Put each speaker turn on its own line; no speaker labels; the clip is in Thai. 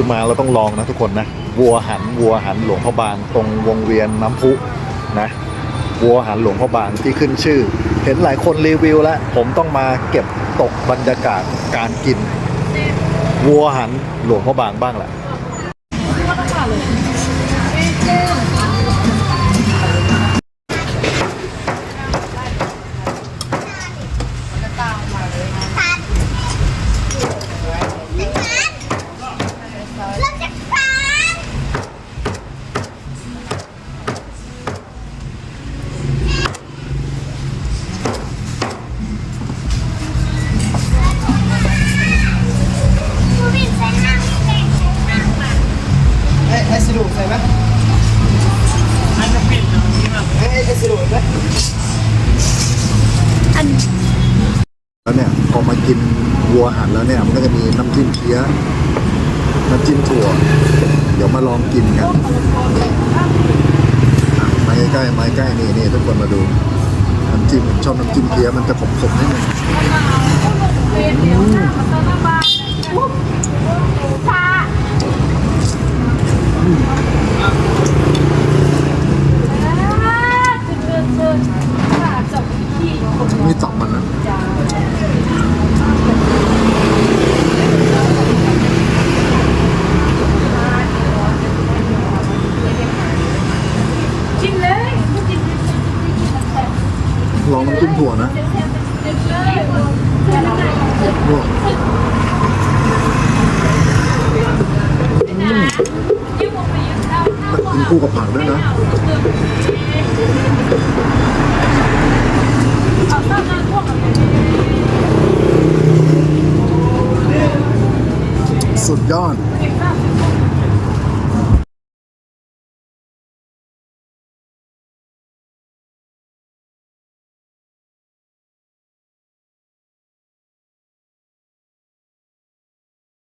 คือมาเราต้องลองนะทุกคนนะวัวหันวัวหันหลวงพ่อบางตรงวงเวียนน้ำพุนะวัวหันหลวงพ่อบางที่ขึ้นชื่อ เห็นหลายคนรีวิวแล้วผมต้องมาเก็บตกบรรยากาศการกิน วัวหันหลวงพ่อบางบ้างแหละ
สรุปใส่ไหมไอ้จะปิดตรงนี้มั้งไอ้ไอ้สรุปไหม
แล้วเนี่ยพอมากินวัวหันแล้วเนี่ยมันก็จะมีน้ำจิ้มเคี้ยน้ำจิ้มถั่ว เดี๋ยวมาลองกินกันอะมาใกล้ๆมาใกล้ๆนี่นี่ทุกคนมาดูน้ำจิ้มชอบน้ำจิ้มเคี้ยมันจะขมๆนิดนึง มีตับมันนะ
กินเลย
ลองน้ำจิ้มถั่วนะวกินคู่กับผักด้วยนะ สุด